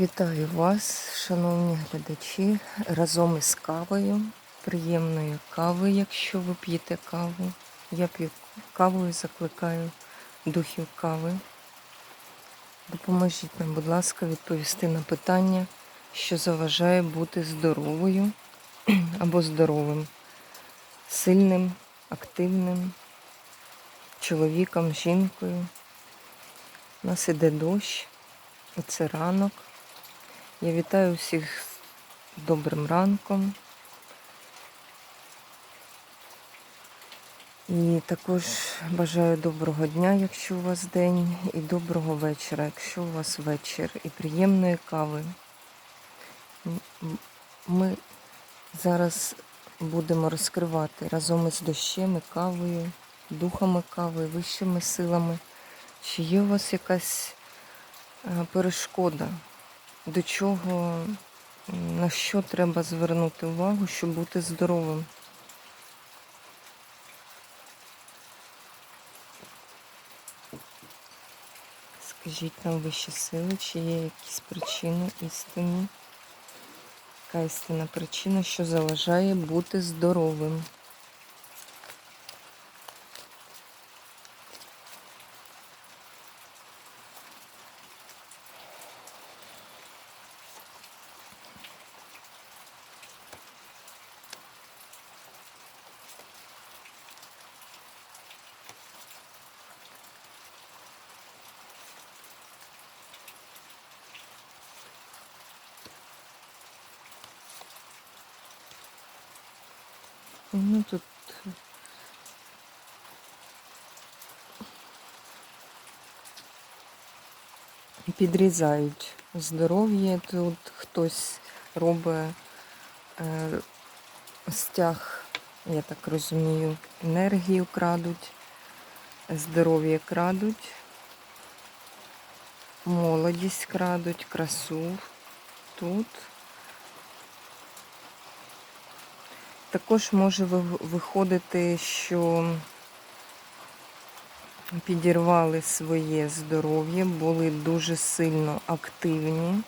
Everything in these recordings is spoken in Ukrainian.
Вітаю вас, шановні глядачі, разом із кавою, приємною кави, якщо ви п'єте каву. Я п'ю каву і закликаю духів кави. Допоможіть нам, будь ласка, відповісти на питання, що заважає бути здоровою або здоровим, сильним, активним, чоловіком, жінкою. У нас іде дощ, і це ранок. Я вітаю всіх з добрим ранком. І також бажаю доброго дня, якщо у вас день, і доброго вечора, якщо у вас вечір, і приємної кави. Ми зараз будемо розкривати разом із дощем і кавою, духами кави, вищими силами. Чи є у вас якась е, перешкода? До чого, на що треба звернути увагу, щоб бути здоровим. Скажіть нам вищі сили, чи є якісь причини істинні? Яка істинна причина, що заважає бути здоровим? Ну тут підрізають здоров'я. Тут хтось робить е, стяг, я так розумію, енергію крадуть, здоров'я крадуть, молодість крадуть, красу тут. Також може виходити, що підірвали своє здоров'я, були дуже сильно активні.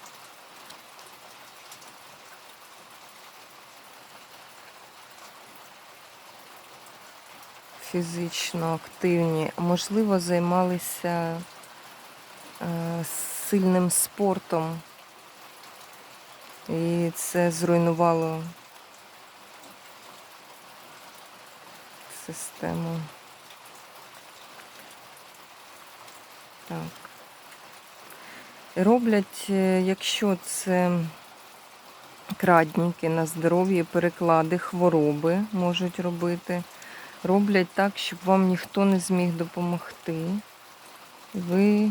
Фізично активні, можливо, займалися е, сильним спортом, і це зруйнувало систему. Так. Роблять, е, якщо це крадніки на здоров'я, переклади, хвороби можуть робити. Роблять так, щоб вам ніхто не зміг допомогти. Ви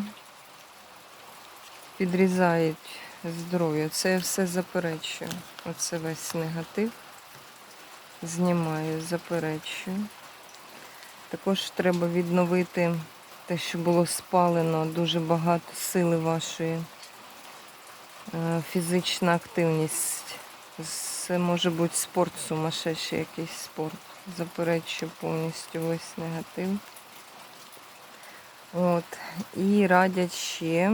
підрізають здоров'я. Це я все заперечую. Оце весь негатив. Знімаю, заперечую. Також треба відновити те, що було спалено, дуже багато сили вашої, Е, фізична активність. Це може бути спорт сумасшедший якийсь спорт. Заперечую повністю весь негатив. От. І радять ще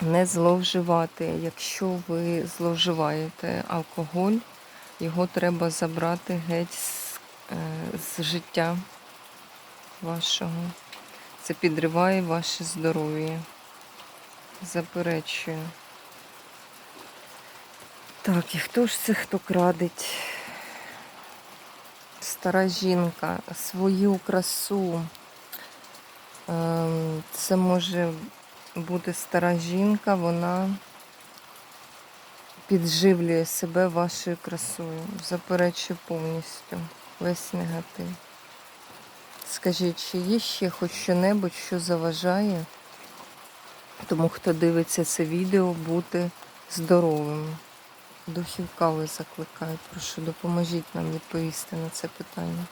не зловживати. Якщо ви зловживаєте алкоголь, його треба забрати геть з, з життя вашого. Це підриває ваше здоров'я. Заперечую. Так, і хто ж це хто крадить? Стара жінка, свою красу. Ем, Це може бути стара жінка, вона підживлює себе вашою красою. Заперечую повністю весь негатив. Скажіть, чи є ще хоч що-небудь, що заважає тому, хто дивиться це відео, бути здоровим? Духів кави закликають. Прошу, допоможіть нам відповісти на це питання.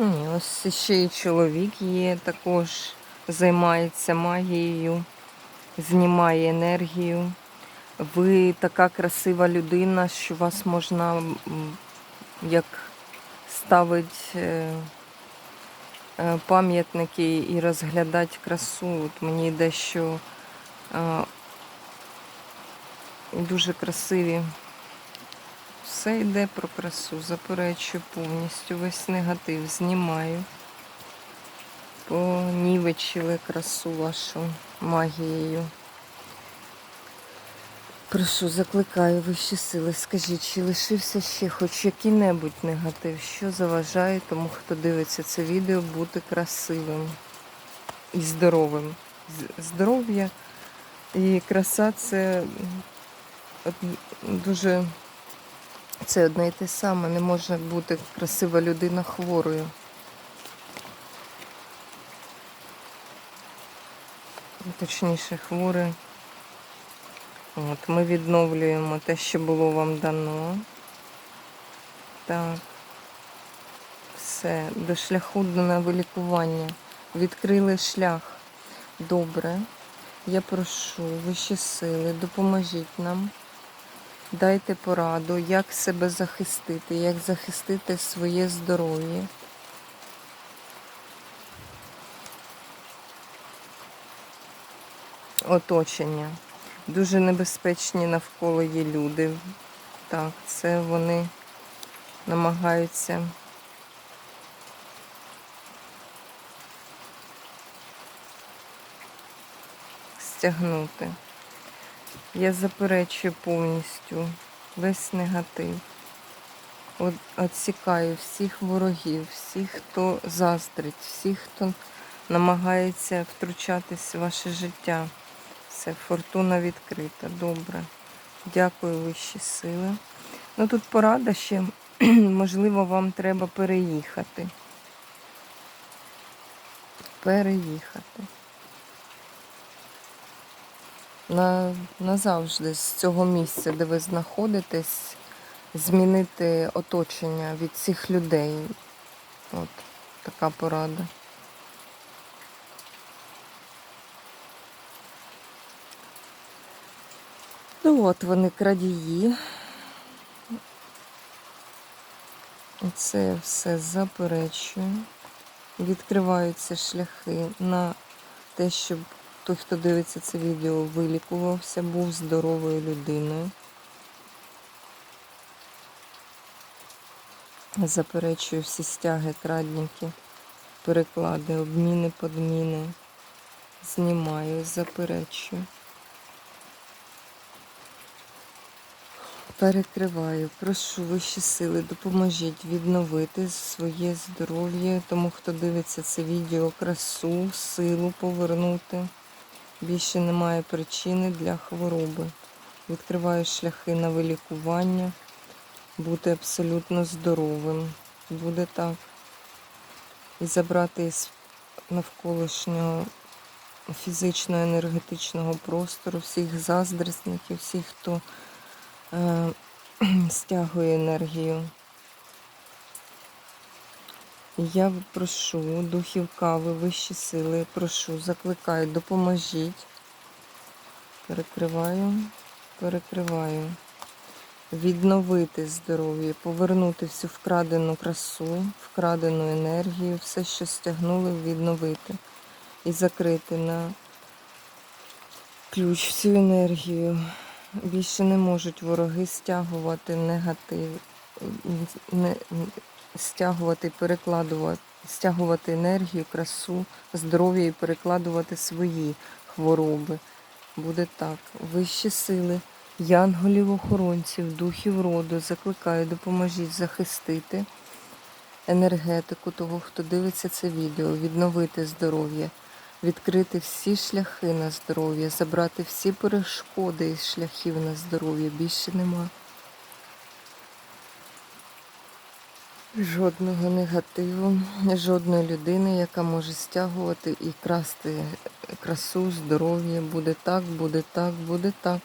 Ні, ось ще і чоловік є, також займається магією, знімає енергію. Ви така красива людина, що вас можна як ставить е, е, пам'ятники і розглядати красу. От мені йде, що е, дуже красиві. Все йде про красу, заперечую повністю, весь негатив знімаю. Понівечили красу вашу магією. Прошу, закликаю вищі сили. Скажіть, чи лишився ще хоч який-небудь негатив, що заважає тому, хто дивиться це відео, бути красивим і здоровим. Здоров'я і краса це дуже це одне і те саме. Не може бути красива людина хворою. Точніше, хворий. От, ми відновлюємо те, що було вам дано. Так. Все, до шляху на вилікування. Відкрили шлях. Добре. Я прошу вищі сили, допоможіть нам. Дайте пораду, як себе захистити, як захистити своє здоров'я. Оточення. Дуже небезпечні навколо є люди. Так, це вони намагаються стягнути. Я заперечую повністю весь негатив. От, Отсікаю всіх ворогів, всіх, хто заздрить, всіх, хто намагається втручатись в ваше життя. Все, фортуна відкрита. Добре. Дякую вищі сили. Ну тут порада ще, можливо, вам треба переїхати. Переїхати. На, назавжди з цього місця, де ви знаходитесь, змінити оточення від цих людей. От така порада. Ну от вони крадії. Це все заперечую. Відкриваються шляхи на те, щоб той, хто дивиться це відео, вилікувався, був здоровою людиною. Заперечую всі стяги, крадніки, переклади, обміни, подміни. Знімаю, заперечую. Перекриваю, прошу вищі сили, допоможіть відновити своє здоров'я, тому хто дивиться це відео, красу, силу повернути. Більше немає причини для хвороби. Відкриваю шляхи на вилікування, бути абсолютно здоровим. Буде так. І забрати із навколишнього фізичного енергетичного простору всіх заздрісників, всіх, хто е, стягує енергію. Я прошу духів кави, вищі сили, прошу, закликаю, допоможіть. Перекриваю, перекриваю. Відновити здоров'я, повернути всю вкрадену красу, вкрадену енергію, все, що стягнули, відновити. І закрити на ключ всю енергію. Більше не можуть вороги стягувати негатив, не, стягувати, перекладувати, стягувати енергію, красу, здоров'я і перекладувати свої хвороби. Буде так. Вищі сили, янголів, охоронців, духів роду, закликаю, допоможіть захистити енергетику того, хто дивиться це відео, відновити здоров'я, відкрити всі шляхи на здоров'я, забрати всі перешкоди із шляхів на здоров'я. Більше нема. Жодного негативу, жодної людини, яка може стягувати і красти красу, здоров'я. Буде так, буде так, буде так.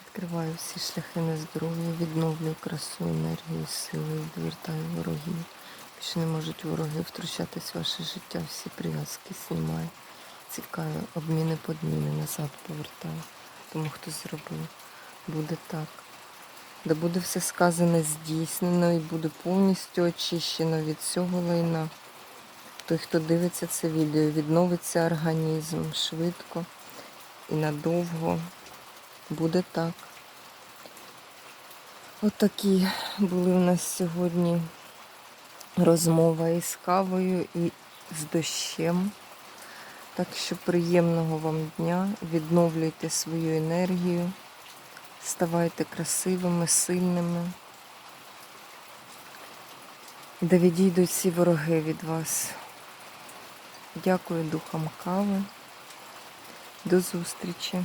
Відкриваю всі шляхи на здоров'я, відновлюю красу, енергію, сили, відвертаю ворогів. Більше не можуть вороги втручатись в ваше життя, всі прив'язки знімаю. Цікаю, обміни подміни назад повертаю. Тому хто зробив, буде так. Да буде все сказане здійснено і буде повністю очищено від цього лайна. Той, хто дивиться це відео, відновиться організм швидко і надовго. Буде так. Отакі були у нас сьогодні розмова із кавою і з дощем. Так що приємного вам дня, відновлюйте свою енергію, ставайте красивими, сильними. Да відійдуть всі вороги від вас. Дякую духам кави. До зустрічі.